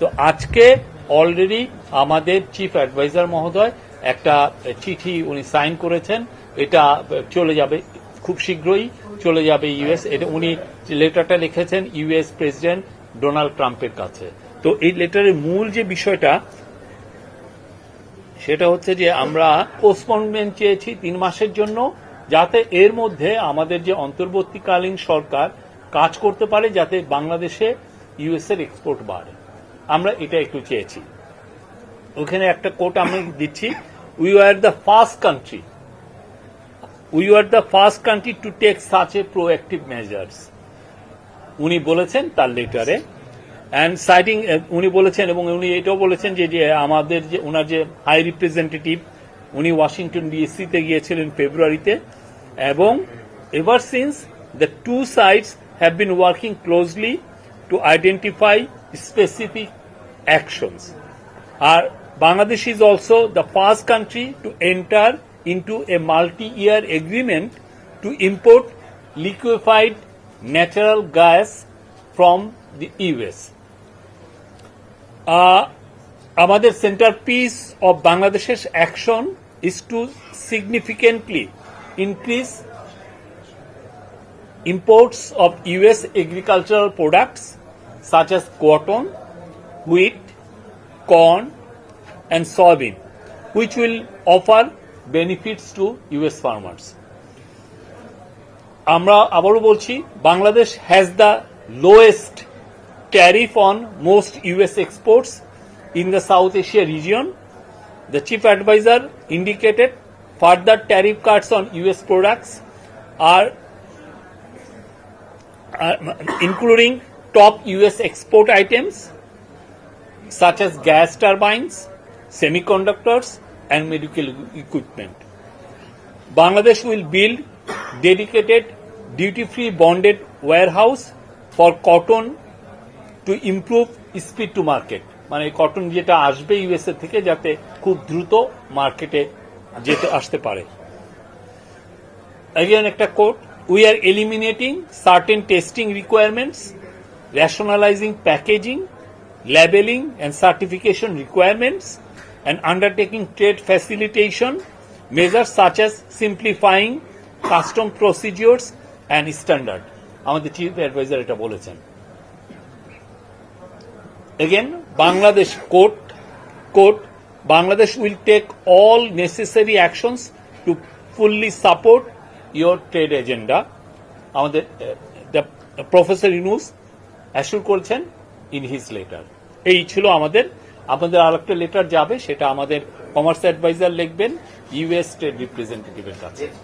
তো আজকে অলরেডি আমাদের চিফ অ্যাডভাইজার মহোদয় একটা চিঠি উনি সাইন করেছেন। এটা চলে যাবে খুব শীঘ্রই, চলে যাবে ইউএস এটা উনি লেটারটা লিখেছেন ইউএস প্রেসিডেন্ট ডোনাল্ড ট্রাম্পের কাছে। তো এই লেটারের মূল যে বিষয়টা, সেটা হচ্ছে যে আমরা পোস্টপনমেন্ট চেয়েছি তিন মাসের জন্য, যাতে এর মধ্যে আমাদের যে অন্তর্বর্তীকালীন সরকার কাজ করতে পারে, যাতে বাংলাদেশে ইউএস এর এক্সপোর্ট বাড়ে। আমরা এটা একটু চেয়েছি। ওখানে একটা কোট আমি দিচ্ছি we are the first country we are the first country to take such a proactive measures উনি বলেছেন তার লেটারে অ্যান্ড সাইটিং উনি বলেছেন এবং উনি এটাও বলেছেন যে আমাদের যে ওনার যে হাই রিপ্রেজেন্টেটিভ উনি ওয়াশিংটন ডিএসসিতে গিয়েছিলেন ফেব্রুয়ারিতে, এবং ever since the two sides have been working closely to identify specific actions R Bangladesh is also the first country to enter into a multi-year agreement to import liquefied natural gas from the US. Uh, আমাদের piece of বাংলাদেশের action is to significantly increase imports of US agricultural products such as cotton, wheat, corn, and soybean, which will offer benefits to US farmers. আমরা আবারও বলছি Bangladesh has the lowest tariff on most US exports in the South Asia region The chief advisor indicated further tariff cuts on US products are uh, including top US export items such as gas turbines, semiconductors, and medical equipment. Bangladesh will build dedicated duty-free bonded warehouse for cotton to improve speed to market মানে cotton যেটা আসবে USA থেকে যাতে খুব দ্রুত মার্কেটে যেতে আসতে পারে একটা quote we are eliminating certain testing requirements rationalizing packaging labeling and certification requirements and undertaking trade facilitation measures such as simplifying custom procedures and standard আমাদের চিফ অ্যাডভাইজার এটা বলেছেন again bangladesh court court bangladesh will take all necessary actions to fully support your trade agenda আমাদের professor Yunus assure করেছেন in his letter এই ছিল আমাদের, আপনাদের আর একটা লেটার যাবে, সেটা আমাদের কমার্স অ্যাডভাইজার লিখবেন ইউএস ট্রেড রিপ্রেজেন্টেটিভের কাছে।